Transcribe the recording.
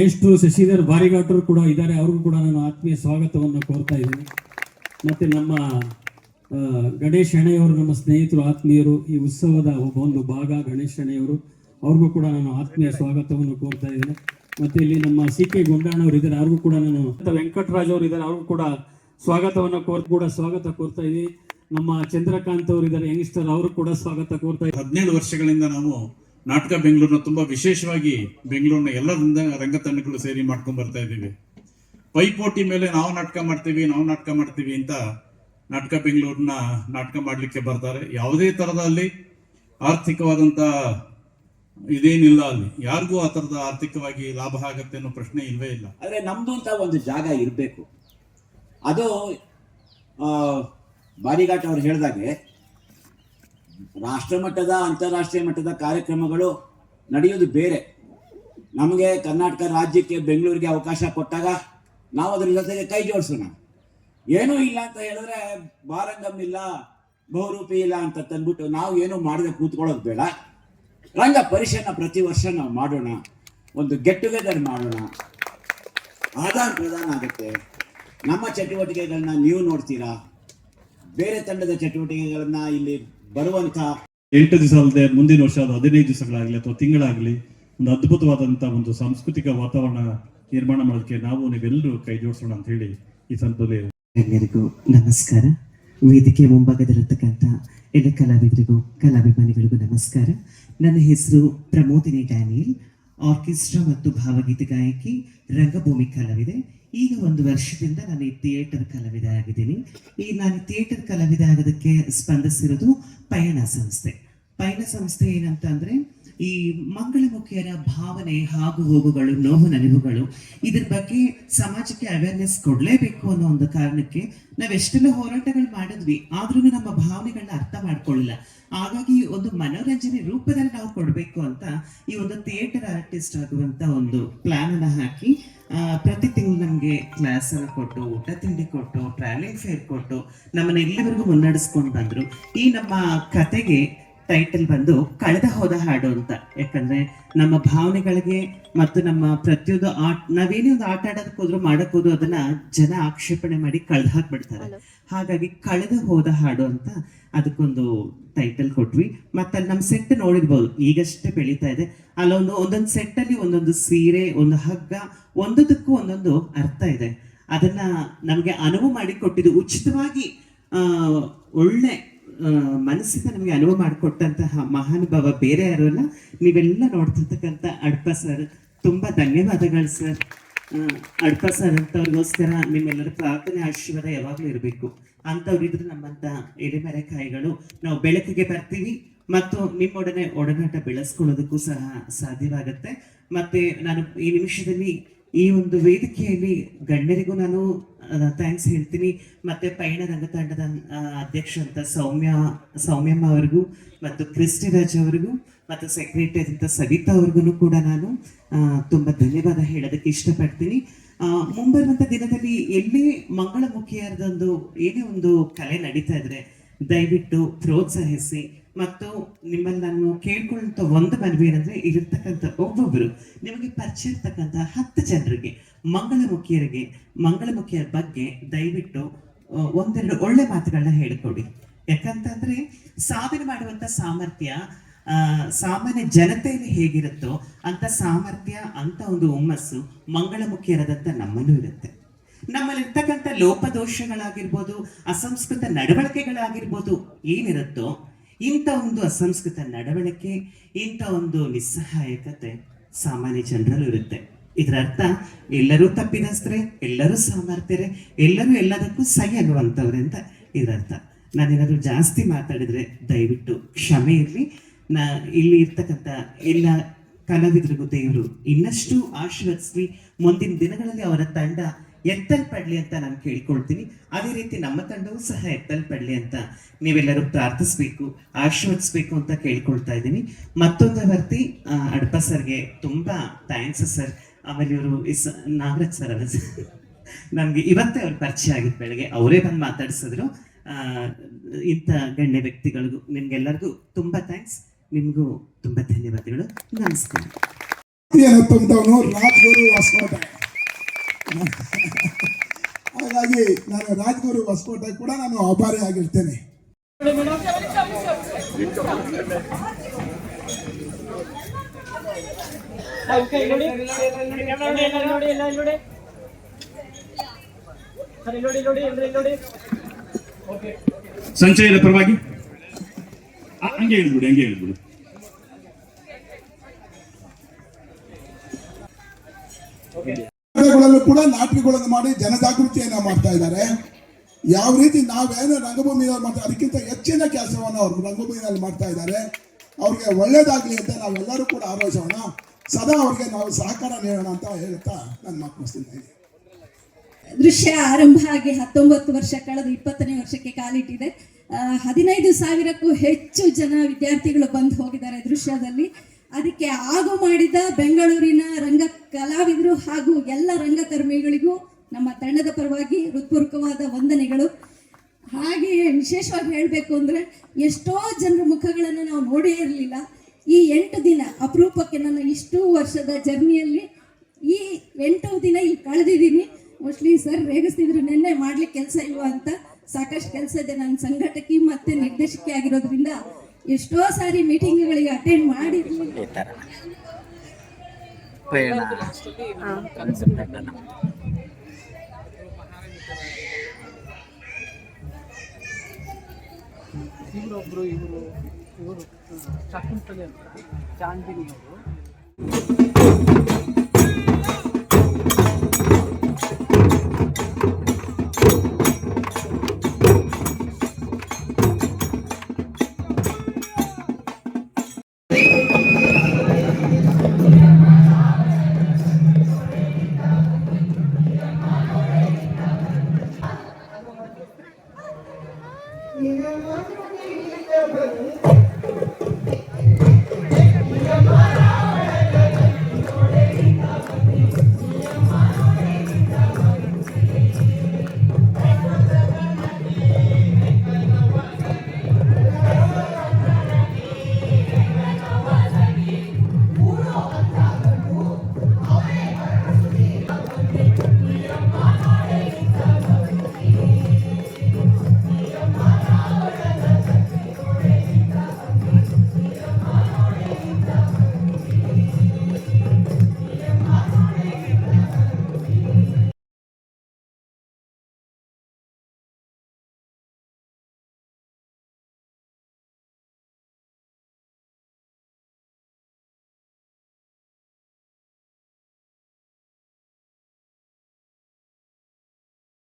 ಮೇಷ್ಟ್ರು, ಶಶಿಧರ್ ಬಾರಿಗಾಟರು ಕೂಡ ಇದ್ದಾರೆ. ಅವ್ರಿಗೂ ಕೂಡ ನಾನು ಆತ್ಮೀಯ ಸ್ವಾಗತವನ್ನು ಕೋರ್ತಾ ಇದ್ದೀನಿ. ಮತ್ತು ನಮ್ಮ ಗಣೇಶ್ ಹೆಣೆಯವರು ನಮ್ಮ ಸ್ನೇಹಿತರು, ಆತ್ಮೀಯರು, ಈ ಉತ್ಸವದ ಒಂದು ಭಾಗ ಗಣೇಶ್ ಹೆಣೆಯವರು ಅವ್ರಿಗೂ ಕೂಡ ನಾನು ಆತ್ಮೀಯ ಸ್ವಾಗತವನ್ನು ಕೋರ್ತಾ ಇದ್ದೀನಿ. ಮತ್ತು ಇಲ್ಲಿ ನಮ್ಮ ಸಿ ಕೆ ಅವರು ಇದ್ದಾರೆ. ಅವ್ರಿಗೂ ಕೂಡ ನಾನು ವೆಂಕಟರಾಜ್ ಅವರು ಇದ್ದಾರೆ. ಅವ್ರಿಗೂ ಕೂಡ ಸ್ವಾಗತವನ್ನು ಕೋರ್, ಕೂಡ ಸ್ವಾಗತ ಕೋರ್ತಾ ಇದ್ದೀನಿ. ನಮ್ಮ ಚಂದ್ರಕಾಂತ್ ಅವರು ಇದ್ದಾರೆ, ಯಂಗ್ಸ್ಟರ್ ಅವರು ಕೂಡ ಸ್ವಾಗತ ಕೋರ್ತಾ ಇದ್ದಾರೆ ಹದಿನೇಳು ವರ್ಷಗಳಿಂದ ನಾವು ನಾಟಕ ಬೆಂಗಳೂರಿನ ತುಂಬಾ ವಿಶೇಷವಾಗಿ ಬೆಂಗಳೂರಿನ ಎಲ್ಲ ರಂಗ ತಂಡಗಳು ಸೇರಿ ಮಾಡ್ಕೊಂಡು ಬರ್ತಾ ಇದ್ದೀವಿ. ಪೈಪೋಟಿ ಮೇಲೆ ನಾವು ನಾಟಕ ಮಾಡ್ತೀವಿ, ನಾವು ನಾಟಕ ಮಾಡ್ತೀವಿ ಅಂತ ನಾಟಕ ಬೆಂಗಳೂರಿನ ನಾಟಕ ಮಾಡ್ಲಿಕ್ಕೆ ಬರ್ತಾರೆ. ಯಾವುದೇ ತರದಲ್ಲಿ ಆರ್ಥಿಕವಾದಂತ ಇದೇನಿಲ್ಲ ಅಲ್ಲಿ. ಯಾರಿಗೂ ಆ ತರದ ಆರ್ಥಿಕವಾಗಿ ಲಾಭ ಆಗತ್ತೆ ಅನ್ನೋ ಪ್ರಶ್ನೆ ಇಲ್ವೇ ಇಲ್ಲ. ಆದರೆ ನಮ್ದು ಅಂತ ಒಂದು ಜಾಗ ಇರಬೇಕು. ಅದು ಬಾರಿಘಾಟ್ ಅವ್ರು ಹೇಳಿದಾಗೆ ರಾಷ್ಟ್ರ ಮಟ್ಟದ, ಅಂತಾರಾಷ್ಟ್ರೀಯ ಮಟ್ಟದ ಕಾರ್ಯಕ್ರಮಗಳು ನಡೆಯೋದು ಬೇರೆ. ನಮಗೆ ಕರ್ನಾಟಕ ರಾಜ್ಯಕ್ಕೆ ಬೆಂಗಳೂರಿಗೆ ಅವಕಾಶ ಕೊಟ್ಟಾಗ ನಾವು ಅದ್ರ ಜೊತೆಗೆ ಕೈ ಜೋಡಿಸೋಣ. ಏನೂ ಇಲ್ಲ ಅಂತ ಹೇಳಿದ್ರೆ ಬಾರಂಗಮ್ ಇಲ್ಲ, ಬಹುರೂಪಿ ಇಲ್ಲ ಅಂತ ತಂದ್ಬಿಟ್ಟು ನಾವು ಏನು ಮಾಡದೆ ಕೂತ್ಕೊಳ್ಳೋದು ಬೇಡ. ರಂಗ ಪರಿಷನ್ನ ಪ್ರತಿ ವರ್ಷ ನಾವು ಮಾಡೋಣ. ಒಂದು ಗೆಟ್ ಟುಗೆದರ್ ಮಾಡೋಣ. ಆದಾನ್ ಪ್ರದಾನ ಆಗುತ್ತೆ. ನಮ್ಮ ಚಟುವಟಿಕೆಗಳನ್ನ ನೀವು ನೋಡ್ತೀರಾ? ಬೇರೆ ತಂಡದ ಚಟುವಟಿಕೆಗಳನ್ನ ಇಲ್ಲಿ ಬರುವಂತ ಎಂಟು ದಿವಸ ಅಲ್ಲದೆ ಮುಂದಿನ ವರ್ಷ ಅದು ಹದಿನೈದು ದಿವಸಗಳಾಗಲಿ ಅಥವಾ ತಿಂಗಳಾಗಲಿ ಒಂದು ಅದ್ಭುತವಾದಂಥ ಒಂದು ಸಾಂಸ್ಕೃತಿಕ ವಾತಾವರಣ ನಿರ್ಮಾಣ ಮಾಡೋದಕ್ಕೆ ನಾವು ನೀವೆಲ್ಲರೂ ಕೈ ಜೋಡಿಸೋಣ ಅಂತ ಹೇಳಿ ಈ ಸಂದರ್ಭದಲ್ಲಿ ಎಲ್ಲರಿಗೂ ನಮಸ್ಕಾರ. ವೇದಿಕೆ ಮುಂಭಾಗದಲ್ಲಿರ್ತಕ್ಕಂಥ ಎಲ್ಲ ಕಲಾವಿದರಿಗೂ, ಕಲಾಭಿಮಾನಿಗಳಿಗೂ ನಮಸ್ಕಾರ. ನನ್ನ ಹೆಸರು ಪ್ರಮೋದಿನಿ ಡ್ಯಾನಿಯಲ್. ಆರ್ಕೆಸ್ಟ್ರಾ ಮತ್ತು ಭಾವಗೀತೆ ಗಾಯಕಿ ರಂಗಭೂಮಿ ಕಲಾವಿದೆ. ಈಗ ಒಂದು ವರ್ಷದಿಂದ ನಾನು ಈ ಥಿಯೇಟರ್ ಕಲಾವಿದ ಆಗಿದ್ದೀನಿ. ಈ ನಾನು ಥಿಯೇಟರ್ ಕಲಾವಿದ ಆಗೋದಕ್ಕೆ ಸ್ಪಂದಿಸಿರೋದು ಪಯಣ ಸಂಸ್ಥೆ. ಪಯಣ ಸಂಸ್ಥೆ ಏನಂತ ಅಂದ್ರೆ ಈ ಮಂಗಳಮುಖಿಯರ ಭಾವನೆ, ಹಾಗು ಹೋಗುಗಳು, ನೋವು ನಲಿವುಗಳು, ಇದ್ರ ಬಗ್ಗೆ ಸಮಾಜಕ್ಕೆ ಅವೇರ್ನೆಸ್ ಕೊಡ್ಲೇಬೇಕು ಅನ್ನೋ ಒಂದು ಕಾರಣಕ್ಕೆ ನಾವ್ ಎಷ್ಟೆಲ್ಲ ಹೋರಾಟಗಳು ಮಾಡಿದ್ವಿ. ಆದ್ರೂ ನಮ್ಮ ಭಾವನೆಗಳನ್ನ ಅರ್ಥ ಮಾಡ್ಕೊಳ್ಳಿಲ್ಲ. ಹಾಗಾಗಿ ಒಂದು ಮನೋರಂಜನೆ ರೂಪದಲ್ಲಿ ನಾವು ಕೊಡ್ಬೇಕು ಅಂತ ಈ ಒಂದು ಥಿಯೇಟರ್ ಆರ್ಟಿಸ್ಟ್ ಆಗುವಂತ ಒಂದು ಪ್ಲಾನ್ ಅನ್ನ ಹಾಕಿ ಪ್ರತಿ ತಿಂಗಳು ನಮಗೆ ಕ್ಲಾಸ್ ಎಲ್ಲ ಕೊಟ್ಟು, ಊಟ ತಿಂಡಿ ಕೊಟ್ಟು ಟ್ರಾವೆಲಿಂಗ್ ಫೇರ್ ಕೊಟ್ಟು ನಮ್ಮನ್ನ ಇಲ್ಲಿವರೆಗೂ ಮುನ್ನಡೆಸ್ಕೊಂಡು ಬಂದ್ರು. ಈ ನಮ್ಮ ಕತೆಗೆ ಟೈಟಲ್ ಬಂದು ಕಳೆದ ಹೋದ ಹಾಡು ಅಂತ. ಯಾಕಂದ್ರೆ ನಮ್ಮ ಭಾವನೆಗಳಿಗೆ ಮತ್ತು ನಮ್ಮ ಪ್ರತಿಯೊಂದು ಆಟ ನಾವೇನೇ ಒಂದು ಆಟ ಆಡೋದಕ್ಕೆ ಹೋದ್ರು ಮಾಡಕ್ ಹೋದ್ರು ಅದನ್ನ ಜನ ಆಕ್ಷೇಪಣೆ ಮಾಡಿ ಕಳೆದು ಹಾಕ್ಬಿಡ್ತಾರೆ. ಹಾಗಾಗಿ ಕಳೆದು ಹೋದ ಹಾಡು ಅಂತ ಅದಕ್ಕೊಂದು ಟೈಟಲ್ ಕೊಟ್ವಿ. ಮತ್ತೆ ಅಲ್ಲಿ ನಮ್ಮ ಸೆಟ್ ನೋಡಿರ್ಬೋದು ಈಗಷ್ಟೇ ಬೆಳೀತಾ ಇದೆ. ಅಲ್ಲೊಂದು ಒಂದೊಂದು ಸೆಟ್ ಅಲ್ಲಿ ಒಂದೊಂದು ಸೀರೆ ಒಂದು ಹಗ್ಗ ಒಂದೊಂದಕ್ಕೂ ಒಂದೊಂದು ಅರ್ಥ ಇದೆ. ಅದನ್ನ ನಮಗೆ ಅನುವು ಮಾಡಿ ಕೊಟ್ಟಿದ್ದು ಉಚಿತವಾಗಿ ಆ ಒಳ್ಳೆ ಮನಸ್ಸಿಂದ ನಮಗೆ ಅನುವು ಮಾಡಿಕೊಟ್ಟಂತಹ ಮಹಾನುಭಾವ ಬೇರೆ ಯಾರು ಅಲ್ಲ, ನೀವೆಲ್ಲ ನೋಡ್ತಿರ್ತಕ್ಕಂಥ ಅಡ್ಪ ಸರ್. ತುಂಬಾ ಧನ್ಯವಾದಗಳು ಸರ್. ಅಡ್ಪ ಸರ್ ಅಂತವ್ರಿಗೋಸ್ಕರ ನಿಮ್ಮೆಲ್ಲರ ಪ್ರಾರ್ಥನೆ, ಆಶೀರ್ವಾದ ಯಾವಾಗಲೂ ಇರಬೇಕು. ಅಂಥವ್ರು ಇದ್ರೆ ನಮ್ಮಂತ ಎಲೆಮರೆಕಾಯಿಗಳು ನಾವು ಬೆಳಕಿಗೆ ಬರ್ತೀವಿ ಮತ್ತು ನಿಮ್ಮೊಡನೆ ಒಡನಾಟ ಬೆಳೆಸ್ಕೊಳ್ಳೋದಕ್ಕೂ ಸಹ ಸಾಧ್ಯವಾಗುತ್ತೆ. ಮತ್ತೆ ನಾನು ಈ ನಿಮಿಷದಲ್ಲಿ ಈ ಒಂದು ವೇದಿಕೆಯಲ್ಲಿ ಗಣ್ಯರಿಗೂ ನಾನು ಥ್ಯಾಂಕ್ಸ್ ಹೇಳ್ತೀನಿ. ಮತ್ತು ಪಯಣ ರಂಗತಂಡದ ಅಧ್ಯಕ್ಷ ಅಂತ ಸೌಮ್ಯ, ಸೌಮ್ಯಮ್ಮ ಅವ್ರಿಗೂ, ಮತ್ತು ಕ್ರಿಸ್ಟಿರಾಜ್ ಅವ್ರಿಗೂ, ಮತ್ತು ಸೆಕ್ರೆಟರಿ ಅಂತ ಸವಿತಾ ಅವ್ರಿಗೂ ಕೂಡ ನಾನು ತುಂಬ ಧನ್ಯವಾದ ಹೇಳೋದಕ್ಕೆ ಇಷ್ಟಪಡ್ತೀನಿ. ಮುಂಬರುವಂಥ ದಿನದಲ್ಲಿ ಎಲ್ಲೇ ಮಂಗಳಮುಖಿಯಾರದೊಂದು ಏನೇ ಒಂದು ಕಲೆ ನಡೀತಾ ಇದ್ರೆ, ದಯವಿಟ್ಟು ಪ್ರೋತ್ಸಾಹಿಸಿ. ಮತ್ತು ನಿಮ್ಮಲ್ಲಿ ನಾನು ಕೇಳ್ಕೊಳ್ಳುವಂಥ ಒಂದು ಮನವಿ ಏನಂದ್ರೆ ಇರತಕ್ಕಂಥ ಒಬ್ಬೊಬ್ಬರು ನಿಮಗೆ ಪರಿಚಯ ಇರ್ತಕ್ಕಂಥ ಹತ್ತು ಜನರಿಗೆ, ಮಂಗಳಮುಖಿಯರಿಗೆ, ಮಂಗಳಮುಖಿಯರ ಬಗ್ಗೆ ದಯವಿಟ್ಟು ಒಂದೆರಡು ಒಳ್ಳೆ ಮಾತುಗಳನ್ನ ಹೇಳಿಕೊಡಿ. ಯಾಕಂತಂದ್ರೆ ಸಾಧನೆ ಮಾಡುವಂತ ಸಾಮರ್ಥ್ಯ ಸಾಮಾನ್ಯ ಜನತೆಯಲ್ಲಿ ಹೇಗಿರುತ್ತೋ ಅಂತ ಸಾಮರ್ಥ್ಯ ಅಂತ ಒಂದು ಹುಮ್ಮಸ್ಸು ಮಂಗಳಮುಖಿಯರದಂತ ನಮ್ಮಲ್ಲೂ ಇರುತ್ತೆ. ನಮ್ಮಲ್ಲಿರ್ತಕ್ಕಂಥ ಲೋಪದೋಷಗಳಾಗಿರ್ಬೋದು, ಅಸಂಸ್ಕೃತ ನಡವಳಿಕೆಗಳಾಗಿರ್ಬೋದು ಏನಿರುತ್ತೋ ಇಂಥ ಒಂದು ಅಸಂಸ್ಕೃತ ನಡವಳಿಕೆ, ಇಂಥ ಒಂದು ನಿಸ್ಸಹಾಯಕತೆ ಸಾಮಾನ್ಯ ಜನರಲ್ಲೂ ಇರುತ್ತೆ. ಇದರ ಅರ್ಥ, ಎಲ್ಲರೂ ತಪ್ಪಿದಸ್ತ್ರೆ ಎಲ್ಲರೂ ಸಾಮರ್ಥ್ಯರೆ, ಎಲ್ಲರೂ ಎಲ್ಲದಕ್ಕೂ ಸಹಿ ಆಗುವಂಥವ್ರೆ ಅಂತ ಇದರ ಅರ್ಥ. ನಾನೇನಾದ್ರೂ ಜಾಸ್ತಿ ಮಾತಾಡಿದ್ರೆ ದಯವಿಟ್ಟು ಕ್ಷಮೆ ಇರಲಿ. ನಾ ಇಲ್ಲಿ ಇರ್ತಕ್ಕಂಥ ಎಲ್ಲ ಕಲಾವಿದರಿಗೂ ದೇವರು ಇನ್ನಷ್ಟು ಆಶೀರ್ವದಿಸ್ಲಿ. ಮುಂದಿನ ದಿನಗಳಲ್ಲಿ ಅವರ ತಂಡ ಎತ್ತಲ್ಪಡ್ಲಿ ಅಂತ ನಾನು ಕೇಳ್ಕೊಳ್ತೀನಿ. ಅದೇ ರೀತಿ ನಮ್ಮ ತಂಡವೂ ಸಹ ಎತ್ತಲ್ಪಡಲಿ ಅಂತ ನೀವೆಲ್ಲರೂ ಪ್ರಾರ್ಥಿಸ್ಬೇಕು, ಆಶೀರ್ವದಿಸ್ಬೇಕು ಅಂತ ಕೇಳ್ಕೊಳ್ತಾ ಇದ್ದೀನಿ. ಮತ್ತೊಂದು ವರ್ತಿ ಅಡ್ಪ ಸರ್ಗೆ ತುಂಬಾ ಥ್ಯಾಂಕ್ಸ್ ಸರ್. ಆಮೇಲೆ ಇವರು ಇಸ್, ನಾಗರಾಜ್ ಸರ್ ಅಲ್ಲ ಸರ್. ನಮ್ಗೆ ಇವತ್ತೇ ಅವ್ರ ಪರಿಚಯ ಆಗಿದ್ದು ಬೆಳಗ್ಗೆ ಅವರೇ ಬಂದು ಮಾತಾಡ್ಸಿದ್ರು. ಇಂಥ ಗಣ್ಯ ವ್ಯಕ್ತಿಗಳಿಗೂ, ನಿಮ್ಗೆಲ್ಲರಿಗೂ ತುಂಬಾ ಥ್ಯಾಂಕ್ಸ್ ನಿಮಗೂ ತುಂಬಾ ಧನ್ಯವಾದಗಳು. ನಮಸ್ಕಾರ ಏನು ತುಂಬಿದವನು ರಾಜ್ಗುರು ಹೊಸಕೋಟೆ ಹಾಗಾಗಿ ನಾನು ರಾಜಗುರು ಹೊಸಕೋಟೆ ಕೂಡ ನಾನು ಆಭಾರಿ ಆಗಿರ್ತೇನೆ. ಸಂಚಯದ ಪರವಾಗಿ? ಆ, ಹಂಗೆ ಹೇಳ್ಬಿಡಿ ಹಂಗೆ ಹೇಳ್ಬಿಡಿ. ಗಳಲ್ಲೂ ಕೂಡ ಲಾಟ್ರಿಗಳನ್ನು ಮಾಡಿ ಜನಜಾಗೃತಿಯನ್ನ ಮಾಡ್ತಾ ಇದ್ದಾರೆ. ಯಾವ ರೀತಿ ನಾವೇನು ರಂಗಭೂಮಿ ಮಾಡ್ತಾ ಅದಕ್ಕಿಂತ ಹೆಚ್ಚಿನ ಕೆಲಸವನ್ನು ಅವರು ರಂಗಭೂಮಿನಲ್ಲಿ ಮಾಡ್ತಾ ಇದ್ದಾರೆ. ಅವ್ರಿಗೆ ಒಳ್ಳೇದಾಗ್ಲಿ ಅಂತ ನಾವೆಲ್ಲರೂ ಕೂಡ ಆರೋಚಿಸೋಣ ಸದಾ ಅವ್ರಿಗೆ ನಾವು ಸಹಕಾರ ನೀಡೋಣ ಅಂತ ಹೇಳ್ತಾ ನನ್ನ ಮಾತು ಮುಗಿಸ್ತೀನಿ. ದೃಶ್ಯ ಆರಂಭ ಆಗಿ ಹತ್ತೊಂಬತ್ತು ವರ್ಷ ಕಳೆದ ಇಪ್ಪತ್ತನೇ ವರ್ಷಕ್ಕೆ ಕಾಲಿಟ್ಟಿದೆ. ಹದಿನೈದು ಸಾವಿರಕ್ಕೂ ಹೆಚ್ಚು ಜನ ವಿದ್ಯಾರ್ಥಿಗಳು ಬಂದು ಹೋಗಿದ್ದಾರೆ ದೃಶ್ಯದಲ್ಲಿ. ಅದಕ್ಕೆ ಆಗು ಮಾಡಿದ ಬೆಂಗಳೂರಿನ ರಂಗ ಕಲಾವಿದರು ಹಾಗೂ ಎಲ್ಲ ರಂಗಕರ್ಮಿಗಳಿಗೂ ನಮ್ಮ ತಂಡದ ಪರವಾಗಿ ಹೃತ್ಪೂರ್ವಕವಾದ ವಂದನೆಗಳು. ಹಾಗೆಯೇ ವಿಶೇಷವಾಗಿ ಹೇಳಬೇಕು ಅಂದರೆ ಎಷ್ಟೋ ಜನರ ಮುಖಗಳನ್ನು ನಾವು ನೋಡೇ ಇರಲಿಲ್ಲ. ಈ ಎಂಟು ದಿನ ಅಪರೂಪಕ್ಕೆ ನನ್ನ ಇಷ್ಟು ವರ್ಷದ ಜರ್ನಿಯಲ್ಲಿ ಈ ಎಂಟು ದಿನ ಇಲ್ಲಿ ಕಳೆದಿದ್ದೀನಿ. ಮೋಸ್ಟ್ಲಿ ಸರ್ ರೇಗಿಸ್ತಿದ್ರು, ನಿನ್ನೆ ಮಾಡ್ಲಿಕ್ಕೆ ಕೆಲಸ ಇಲ್ವಾ ಅಂತ. ಸಾಕಷ್ಟು ಕೆಲಸ ಇದೆ ನನ್ನ ಸಂಘಟಕಿ ಮತ್ತೆ ನಿರ್ದೇಶಕಿ ಆಗಿರೋದ್ರಿಂದ ಎಷ್ಟೋ ಸಾರಿ ಮೀಟಿಂಗ್ಗಳಿಗೆ ಅಟೆಂಡ್ ಮಾಡಿದ್ವಿ. ಇವರೊಬ್ರು ಇವರು ಇವರು ಶಕುಂತಲೆ ಅಂತ ಚಾಂದಿನಿ ಅವರು